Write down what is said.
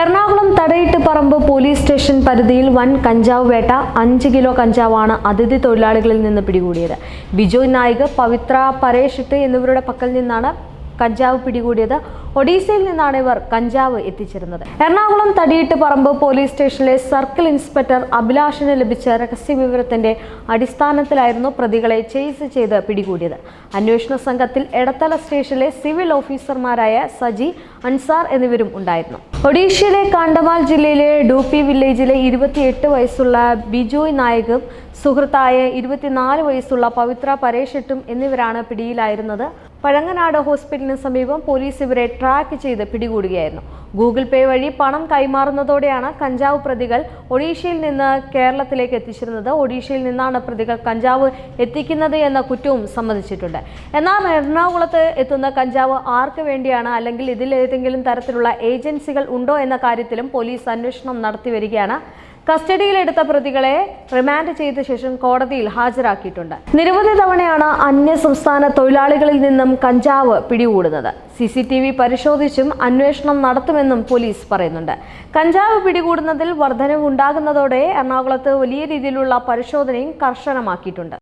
എറണാകുളം തടയിട്ട് പറമ്പ് police station പരിധിയിൽ വൻ കഞ്ചാവ് വേട്ട അഞ്ച് കിലോ കഞ്ചാവാണ് അതിഥി തൊഴിലാളികളിൽ നിന്ന് പിടികൂടിയത്. ബിജോയ് നായിക് പവിത്ര പരേഷിട്ട് എന്നിവരുടെ പക്കൽ നിന്നാണ് കഞ്ചാവ് പിടികൂടിയത് ഒഡീസയിൽ നിന്നാണ് ഇവർ കഞ്ചാവ് എത്തിച്ചിരുന്നത് എറണാകുളം തടിയിട്ട് പറമ്പ് പോലീസ് സ്റ്റേഷനിലെ സർക്കിൾ ഇൻസ്പെക്ടർ അഭിലാഷിന് ലഭിച്ച രഹസ്യ വിവരത്തിന്റെ അടിസ്ഥാനത്തിലായിരുന്നു പ്രതികളെ ചേസ് ചെയ്ത് പിടികൂടിയത്. അന്വേഷണ സംഘത്തിൽ എടത്തല സ്റ്റേഷനിലെ സിവിൽ ഓഫീസർമാരായ സജി അൻസാർ എന്നിവരും ഉണ്ടായിരുന്നു. ഒഡീഷയിലെ കാണ്ടമാൽ ജില്ലയിലെ ഡൂപ്പി വില്ലേജിലെ ഇരുപത്തിയെട്ട് വയസ്സുള്ള ബിജോയ് നായകും സുഹൃത്തായ ഇരുപത്തിനാല് വയസ്സുള്ള പവിത്ര പരേഷെട്ടും എന്നിവരാണ് പിടിയിലായിരുന്നത്. പഴങ്ങനാട് ഹോസ്പിറ്റലിന് സമീപം പോലീസ് ഇവരെ ട്രാക്ക് ചെയ്ത് പിടികൂടുകയായിരുന്നു. ഗൂഗിൾ പേ വഴി പണം കൈമാറുന്നതോടെയാണ് കഞ്ചാവ് പ്രതികൾ ഒഡീഷയിൽ നിന്ന് കേരളത്തിലേക്ക് എത്തിച്ചിരുന്നത്. ഒഡീഷയിൽ നിന്നാണ് പ്രതികൾ കഞ്ചാവ് എത്തിക്കുന്നത് എന്ന കുറ്റവും സമ്മതിച്ചിട്ടുണ്ട്. എന്നാൽ എറണാകുളത്ത് എത്തുന്ന കഞ്ചാവ് ആർക്ക് വേണ്ടിയാണ് അല്ലെങ്കിൽ ഇതിൽ ഏതെങ്കിലും തരത്തിലുള്ള ഏജൻസികൾ ഉണ്ടോ എന്ന കാര്യത്തിലും പോലീസ് അന്വേഷണം നടത്തി വരികയാണ്. കസ്റ്റഡിയിലെടുത്ത പ്രതികളെ റിമാൻഡ് ചെയ്ത ശേഷം കോടതിയിൽ ഹാജരാക്കിയിട്ടുണ്ട്. നിരവധി തവണയാണ് അന്യ സംസ്ഥാന തൊഴിലാളികളിൽ നിന്നും കഞ്ചാവ് പിടികൂടുന്നത്. സി സി ടി വി പരിശോധിച്ചും അന്വേഷണം നടത്തുമെന്നും പോലീസ് പറയുന്നുണ്ട്. കഞ്ചാവ് പിടികൂടുന്നതിൽ വർധനവുണ്ടാകുന്നതോടെ എറണാകുളത്ത് വലിയ രീതിയിലുള്ള പരിശോധനയും കർശനമാക്കിയിട്ടുണ്ട്.